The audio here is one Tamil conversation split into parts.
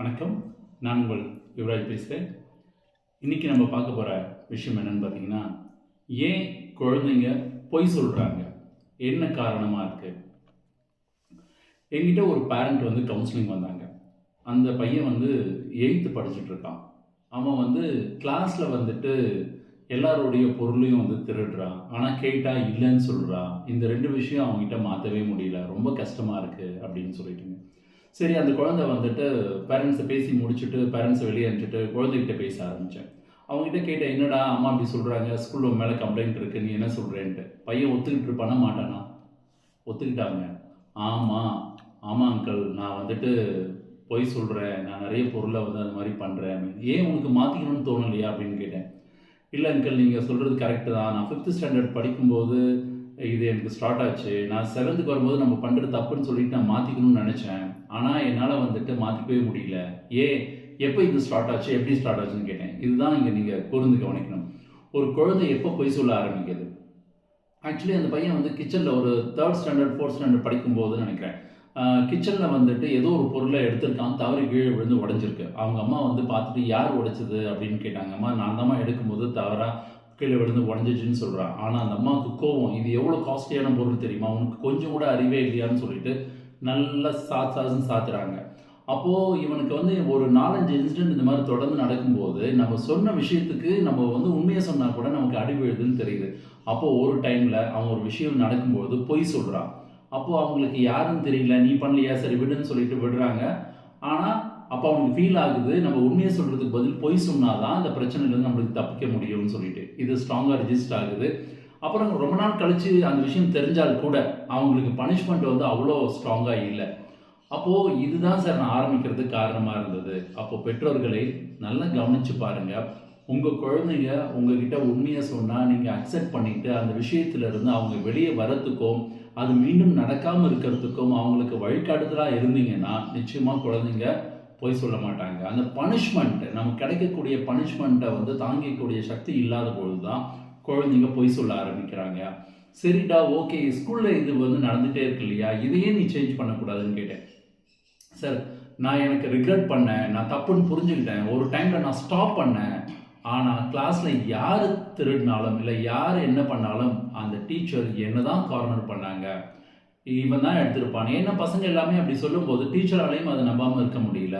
வணக்கம். நான் உங்கள் யுவராஜ் பேசுகிறேன் இன்றைக்கி நம்ம பார்க்க போகிற விஷயம் என்னன்னு பார்த்தீங்கன்னா ஏன் குழந்தைங்க பொய் சொல்கிறாங்க என்ன காரணமாக இருக்குது என்கிட்ட ஒரு பேரண்ட் வந்து கவுன்சிலிங் வந்தாங்க. அந்த பையன் வந்து எயித்து படிச்சுட்டு இருக்கான். அவன் வந்து கிளாஸில் வந்துட்டு எல்லாருடைய பொருளையும் வந்து திருடுறான். ஆனால் கேட்டால் இல்லைன்னு சொல்கிறான் இந்த ரெண்டு விஷயம் அவங்ககிட்ட மாற்றவே முடியல. ரொம்ப கஷ்டமாக இருக்குது அப்படின்னு சொல்லிட்டுங்க. சரி அந்த குழந்தை வந்துட்டு பேரண்ட்ஸை பேசி முடிச்சுட்டு பேரண்ட்ஸை வெளியே அனுப்பிச்சிட்டு குழந்தைகிட்ட பேச ஆரம்பித்தேன் அவங்ககிட்ட கேட்டேன் என்னடா அம்மா அப்படி சொல்கிறாங்க ஸ்கூலில் மேலே கம்ப்ளைண்ட் இருக்கு நீ என்ன சொல்கிறேன்ட்டு பையன் ஒத்துக்கிட்டு பண்ண மாட்டானா? ஒத்துக்கிட்டாங்க. ஆமாம் ஆமாம் அங்கிள் நான் வந்துட்டு பொய் சொல்கிறேன் நான் நிறைய பொருளை வந்து அது மாதிரி பண்ணுறேன் ஏன் உனக்கு மாற்றிக்கணும்னு தோணலையா? அப்படின்னு கேட்டேன். இல்லை அங்கிள் நீங்கள் சொல்கிறது கரெக்டு தான். நான் ஃபிஃப்த் ஸ்டாண்டர்ட் படிக்கும்போது இது எனக்கு ஸ்டார்ட் ஆச்சு. நான் செவன்த்துக்கு வரும்போது நம்ம பண்ணுறது தப்புன்னு சொல்லிட்டு நான் மாற்றிக்கணும்னு நினச்சேன். ஆனால் என்னால் வந்துட்டு மாற்றிக்கவே முடியல. ஏன் எப்போ இது ஸ்டார்ட் ஆச்சு? எப்படி ஸ்டார்ட் ஆச்சுன்னு கேட்டேன். இதுதான் இங்கே நீங்கள் கூர்ந்து கவனிக்கணும். ஒரு குழந்தை எப்போ பொய் சொல்ல ஆரம்பிக்குது? ஆக்சுவலி அந்த பையன் வந்து கிச்சனில் ஒரு தேர்ட் ஸ்டாண்டர்ட் ஃபோர்த் ஸ்டாண்டர்ட் படிக்கும்போது நினைக்கிறேன். கிச்சனில் வந்துட்டு ஏதோ ஒரு பொருளை எடுத்திருக்கான். தவறி கீழே விழுந்து உடஞ்சிருக்கு. அவங்க அம்மா வந்து பார்த்துட்டு யார் உடைச்சது? அப்படின்னு கேட்டாங்க. அம்மா நான் தாம்மா எடுக்கும்போது தவறாக கீழே விழுந்து உடஞ்சிச்சுன்னு சொல்கிறான் ஆனால் அந்த அம்மாவுக்கு கோவம் இது எவ்வளோ காஸ்ட்லியான பொருள் தெரியுமா? உனக்கு கொஞ்சம் கூட அறிவே இல்லையான்னு சொல்லிட்டு நல்லா சாத் சாசன் சாத்துறாங்க. அப்போது இவனுக்கு வந்து ஒரு நாலஞ்சு இன்சிடென்ட் இந்த மாதிரி தொடர்ந்து நடக்கும்போது நம்ம சொன்ன விஷயத்துக்கு நம்ம வந்து உண்மையை சொன்னால் கூட நமக்கு அடி தெரியுது. அப்போது ஒரு டைமில் அவன் ஒரு விஷயம் நடக்கும்போது பொய் சொல்கிறான் அப்போது அவங்களுக்கு யாருன்னு தெரியல நீ பண்ணலையா? சரி விடுன்னு சொல்லிட்டு விடுறாங்க. ஆனால் அப்போ அவனுக்கு ஃபீல் ஆகுது நம்ம உண்மையை சொல்கிறதுக்கு பதில் பொய் சொன்னாதான் அந்த பிரச்சனையிலேருந்து நம்மளுக்கு தப்பிக்க முடியும்னு சொல்லிட்டு. இது ஸ்ட்ராங்காக ரிஜிஸ்டர் ஆகுது. அப்புறம் ரொம்ப நாள் கழித்து அந்த விஷயம் தெரிஞ்சால் கூட அவங்களுக்கு பனிஷ்மெண்ட் வந்து அவ்வளோ ஸ்ட்ராங்காக இல்லை. அப்போது இதுதான் சார் நான் ஆரம்பிக்கிறதுக்கு காரணமாக இருந்தது. அப்போது பெற்றோர்களை நல்லா கவனித்து பாருங்கள் உங்கள் குழந்தைங்க உங்ககிட்ட உண்மையை சொன்னால் நீங்கள் அக்செப்ட் பண்ணிவிட்டு அந்த விஷயத்திலிருந்து அவங்க வெளியே வரத்துக்கும் அது மீண்டும் நடக்காமல் இருக்கிறதுக்கும் அவங்களுக்கு வழிகாட்டுதலாக இருந்தீங்கன்னா நிச்சயமாக குழந்தைங்க பொய் சொல்ல மாட்டாங்க. அந்த பனிஷ்மெண்ட் நமக்கு கிடைக்கக்கூடிய பனிஷ்மெண்ட்டை வந்து தாங்கிக்கூடிய சக்தி இல்லாத பொழுது தான் குழந்தைங்க பொய் சொல்ல ஆரம்பிக்கிறாங்க. சரிடா ஓகே ஸ்கூலில் இது வந்து நடந்துகிட்டே இருக்கு இல்லையா? இதையே நீ சேஞ்ச் பண்ணக்கூடாதுன்னு கேட்டேன். சார் நான் எனக்கு ரிக்ரெட் பண்ணேன். நான் தப்புன்னு புரிஞ்சுக்கிட்டேன். ஒரு டைமில் நான் ஸ்டாப் பண்ணேன். ஆனால் கிளாஸில் யார் திருடினாலும் இல்லை யார் என்ன பண்ணாலும் அந்த டீச்சர் என்ன தான் கார்னர் பண்ணாங்க. இவன் தான் எடுத்திருப்பான். ஏன்னா பசங்க எல்லாமே அப்படி சொல்லும்போது டீச்சராலையும் அதை நம்பாமல் இருக்க முடியல.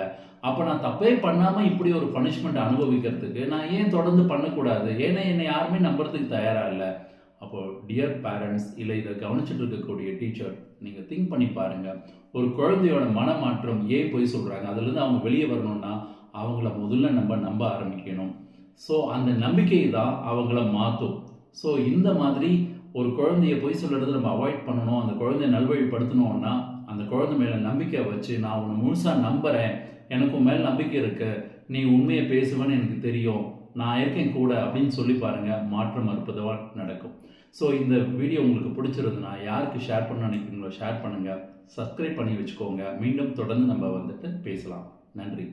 அப்போ நான் தப்பே பண்ணாமல் இப்படி ஒரு பனிஷ்மெண்ட் அனுபவிக்கிறதுக்கு நான் ஏன் தொடர்ந்து பண்ணக்கூடாது? ஏன்னா என்னை யாருமே நம்புறதுக்கு தயாராக இல்லை. அப்போ டியர் பேரண்ட்ஸ் இல்லை இதை கவனிச்சுட்டு இருக்கக்கூடிய டீச்சர் நீங்கள் திங்க் பண்ணி பாருங்கள் ஒரு குழந்தையோட மனமாற்றம் ஏன் போய் சொல்கிறாங்க அதுலேருந்து அவங்க வெளியே வரணும்னா அவங்கள முதல்ல நம்ம நம்ப ஆரம்பிக்கணும். ஸோ அந்த நம்பிக்கை தான் அவங்கள மாற்றும் ஸோ இந்த மாதிரி ஒரு குழந்தைய பொய் சொல்கிறது நம்ம அவாய்ட் பண்ணணும் அந்த குழந்தைய நல்வழிப்படுத்தணும்னா அந்த குழந்தை மேலே நம்பிக்கை வச்சு நான் உன்னை முழுசாக நம்புகிறேன் எனக்கு உன் மேலே நம்பிக்கை இருக்கு நீ உண்மையை பேசுவேன்னு எனக்கு தெரியும் நான் இருக்கேன் கூட அப்படின்னு சொல்லி பாருங்கள் மாற்றம் அற்புதமாக நடக்கும். ஸோ இந்த வீடியோ உங்களுக்கு பிடிச்சிருந்துன்னா யாருக்கு ஷேர் பண்ண நினைக்கிறீங்களோ ஷேர் பண்ணுங்கள் சப்ஸ்கிரைப் பண்ணி வச்சுக்கோங்க. மீண்டும் தொடர்ந்து நம்ம வந்துட்டு பேசலாம். நன்றி.